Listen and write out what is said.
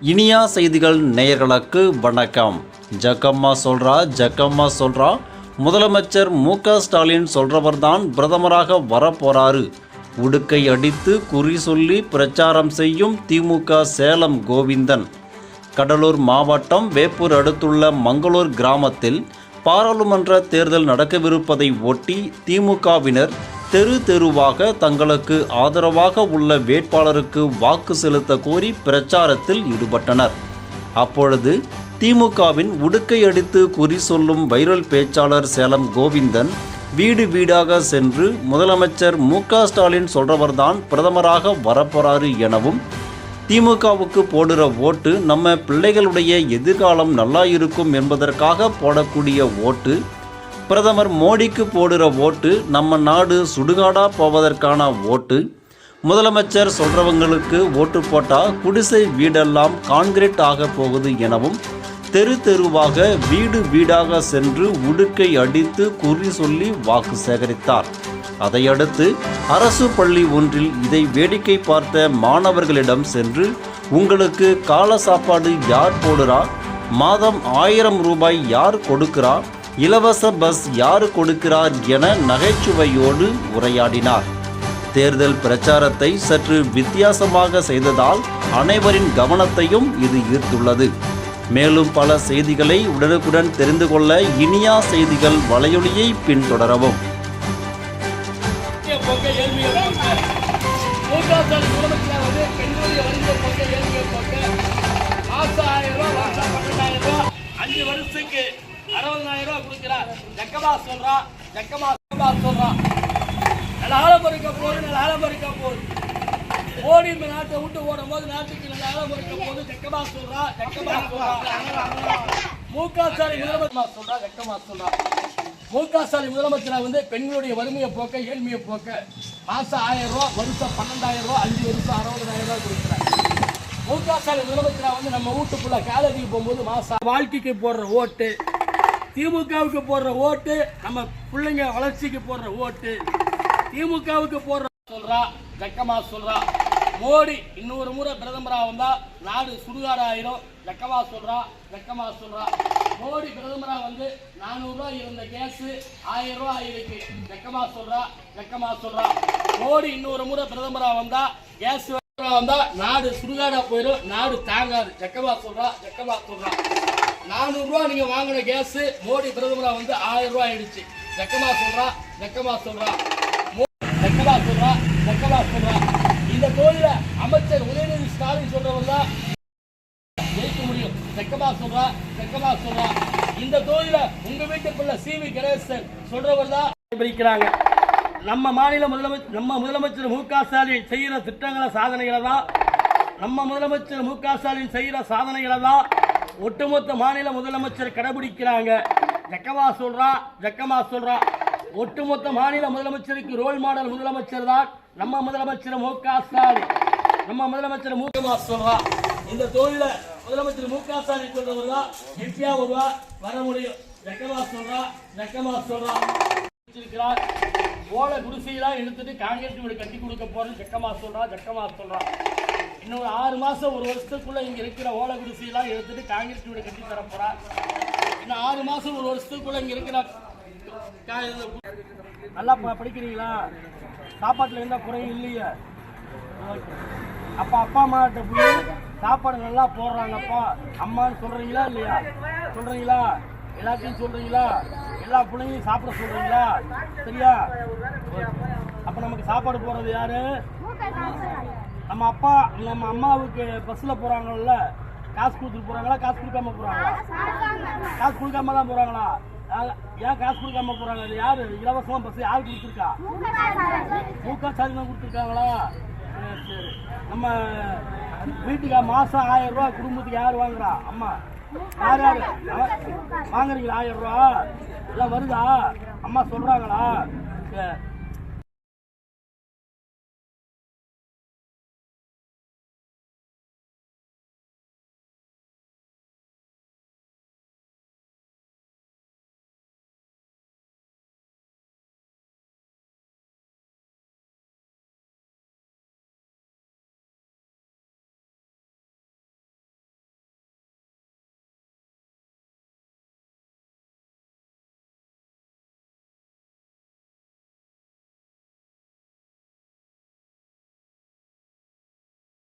இனியா செய்திகள் நேயர்களுக்கு வணக்கம். ஜக்கம்மா சொல்றா ஜக்கம்மா சொல்றா. முதலமைச்சர் மு க ஸ்டாலின் சொல்றவர்தான் பிரதமராக வரப்போறாரு. உடுக்கை அடித்து குறி சொல்லி பிரச்சாரம் செய்யும் திமுக சேலம் கோவிந்தன். கடலூர் மாவட்டம் வேப்பூர் அடுத்துள்ள மங்களூர் கிராமத்தில் பாராளுமன்ற தேர்தல் நடக்கவிருப்பதை ஒட்டி திமுகவினர் தெரு தெருவாக தங்களுக்கு ஆதரவாக உள்ள வேட்பாளருக்கு வாக்கு செலுத்த கோரி பிரச்சாரத்தில் ஈடுபட்டனர். அப்பொழுது திமுகவின் உடுக்கை அடித்து குறி சொல்லும் வைரல் பேச்சாளர் சேலம் கோவிந்தன் வீடு வீடாக சென்று முதலமைச்சர் மு க ஸ்டாலின் சொல்றவர்தான் பிரதமராக வரப்போறாரு எனவும் திமுகவுக்கு போடுற ஓட்டு நம்ம பிள்ளைகளுடைய எதிர்காலம் நல்லா இருக்கும் என்பதற்காக போடக்கூடிய ஓட்டு பிரதமர் மோடிக்கு போடுற ஓட்டு நம்ம நாடு சுடுகாடா போவதற்கான ஓட்டு முதலமைச்சர் சொல்கிறவங்களுக்கு ஓட்டு போட்டால் குடிசை வீடெல்லாம் கான்கிரீட் ஆக போகுது எனவும் தெரு தெருவாக வீடு வீடாக சென்று உடுக்கை அடித்து குறி சொல்லி வாக்கு சேகரித்தார். அதையடுத்து அரசு பள்ளி ஒன்றில் இதை வேடிக்கை பார்த்த மாணவர்களிடம் சென்று உங்களுக்கு கால சாப்பாடு யார் போடுறா? மாதம் ஆயிரம் ரூபாய் யார் கொடுக்கிறா? இலவச பஸ் யார் கொடுக்கிறார்? என நகைச்சுவையோடு உரையாடினார். தேர்தல் பிரச்சாரத்தை சற்று வித்தியாசமாக செய்ததால் அனைவரின் கவனத்தையும் இது ஈர்த்துள்ளது. மேலும் பல செய்திகளை உடனுக்குடன் தெரிந்து கொள்ள இனியா செய்திகள் வலையொலியை பின்தொடரவும். அஞ்சு அறுபதாயிரம் ரூபாய் கொடுக்கிறார். ஜக்கமா சொல்றா ஜக்கமா ஜக்கமா சொல்றா. நல்ல ஆலமரிக்க போகுது நல்ல ஆலமரிக்க போகுது ஓடி இந்த நாட்டை விட்டு ஓடும் போது நாட்டுக்கு நல்ல ஆலமரிக்க போகுது ஜக்கமா சொல்றா ஜக்கமா சொல்றா. மு க ஸ்டாலின் முதலமைச்சர் சொல்றா ஜக்கமா சொல்றா. மு க ஸ்டாலின் முதலமைச்சரா வந்து பெண்களுடைய வறுமையை போக்க ஏழ்மையை போக்க. மாசம் ஆயிரம் ரூபா வருஷம் பன்னெண்டாயிரம் ரூபா அஞ்சு வருஷம் அறுபதாயிரம் ரூபாய் கொடுக்குறாங்க மு க ஸ்டாலின் முதலமைச்சரா வந்து நம்ம வீட்டுக்குள்ள காலடிக்கு போகும்போது மாசா வாழ்க்கைக்கு போடுற ஓட்டு திமுகவுக்கு போடுற ஓட்டு நம்ம பிள்ளைங்க வளர்ச்சிக்கு போடுற ஓட்டு. திமுகவுக்கு போடுற சொல்றா ஜக்கமா சொல்றா. மோடி இன்னொரு முறை பிரதமராக வந்தா நாடு சுடுகாடு ஆயிரும் ஜக்கமா சொல்றா ஜக்கமா சொல்றா. மோடி பிரதமரா வந்து நானூறு ரூபாய் இருந்த கேஸ் ஆயிரம் ரூபாய் ஆயிருக்கு. ஜக்கமா சொல்றா ஜக்கமா சொல்றா. மோடி இன்னொரு முறை பிரதமராக வந்தா கேஸ் வந்தா நாடு சுடுகாடா போயிடும் நாடு தாங்காது. ஜக்கமா சொல்றா ஜக்கமா சொல்றா. நானூறு ரூபாய் நீங்க வாங்கின கேஸ் மோடி பிரதமரா வந்து ஆயிரம் ரூபாய் ஆயிடுச்சு. ஜக்கமா சொல்றா ஜக்கமா சொல்றா. மோ- ஜக்கமா சொல்றா ஜக்கமா சொல்றா. இந்த கோயில அமைச்சர் உதயநிதி ஸ்டாலின் சொல்றவர் தான் ஜெயிக்க முடியும். செக்கமா சொல்றா செக்கமா சொல்றா. இந்த தொகுதியில உங்க வீட்டுக்குள்ள சி வி கணேசன் சொல்றவர் தான் பிரிக்கிறாங்க நம்ம மாநில முதலமைச்சர் நம்ம முதலமைச்சர் மு க ஸ்டாலின் செய்கிற திட்டங்களை சாதனைகளை தான் நம்ம முதலமைச்சர் மு க ஸ்டாலின் செய்கிற சாதனைகளை தான் ஒட்டுமொத்த மாநில முதலமைச்சர் கடைபிடிக்கிறாங்க. ஜக்கமா சொல்றா ஜக்கமா சொல்றா. ஒட்டுமொத்த மாநில முதலமைச்சருக்கு ரோல் மாடல் முதலமைச்சர் தான் நம்ம முதலமைச்சர் மு க ஸ்டாலின். நம்ம முதலமைச்சர் மு க சொல்றா. இந்த தொழில முதலமைச்சர் மு க ஸ்டாலின் சொல்றவர் தான் எம்பியா ஒருவா வர முடியும். ஜக்கமா சொல்றா ஜக்கமா சொல்றா. வச்சிருக்கிறார். ஓலை குடிசையெல்லாம் எடுத்துட்டு காங்கிரஸ் வீடு கட்டி கொடுக்க போறேன்னு ஜக்கமா சொல்றான் ஜக்கமா சொல்றான் இன்னும் ஒரு ஆறு மாசம் ஒரு வருஷத்துக்குள்ள இங்க இருக்கிற ஓலை குடிசையெல்லாம் எடுத்துட்டு காங்கிரஸ் வீடு கட்டி தர போறா. இன்னும் ஆறு மாசம் ஒரு வருஷத்துக்குள்ள இங்க இருக்கிற நல்லா படிக்கிறீங்களா? சாப்பாட்டுல எந்த குறையும் இல்லையே. அப்ப அப்பா அம்மாட்ட போய் சாப்பாடு நல்லா போடுறாங்கப்பா. அம்மான்னு சொல்றீங்களா இல்லையா? சொல்றீங்களா? எல்லாத்தையும் சொல்றீங்களா? எல்லா பிள்ளைங்களையும் சாப்பிட சொல்றீங்களா? சரியா? அப்போ அப்ப நமக்கு சாப்பாடு போடுறது யாரு? நம்ம அப்பா நம்ம அம்மாவுக்கு பஸ்ல போறாங்கல்ல? காசு கொடுத்துட்டு போறாங்களா? காசு கொடுக்காம போறாங்களா? காசு கொடுக்காம தான் போறாங்களா? ஏன் காசு கொடுக்காம போறாங்க? அது யாரு? இலவசமா பஸ் யாரு கொடுத்துருக்கா? மூக்கா ஸ்டாலின் கொடுத்துருக்காங்களா சரி. நம்ம வீட்டுக்கு மாசம் ஆயிரம் ரூபாய் குடும்பத்துக்கு யார் வாங்குறா? அம்மா. யார் யார்? வாங்குறீங்களா? ஆயிரம் ரூபா. எல்லாம் வருதா? அம்மா சொல்றாங்களா?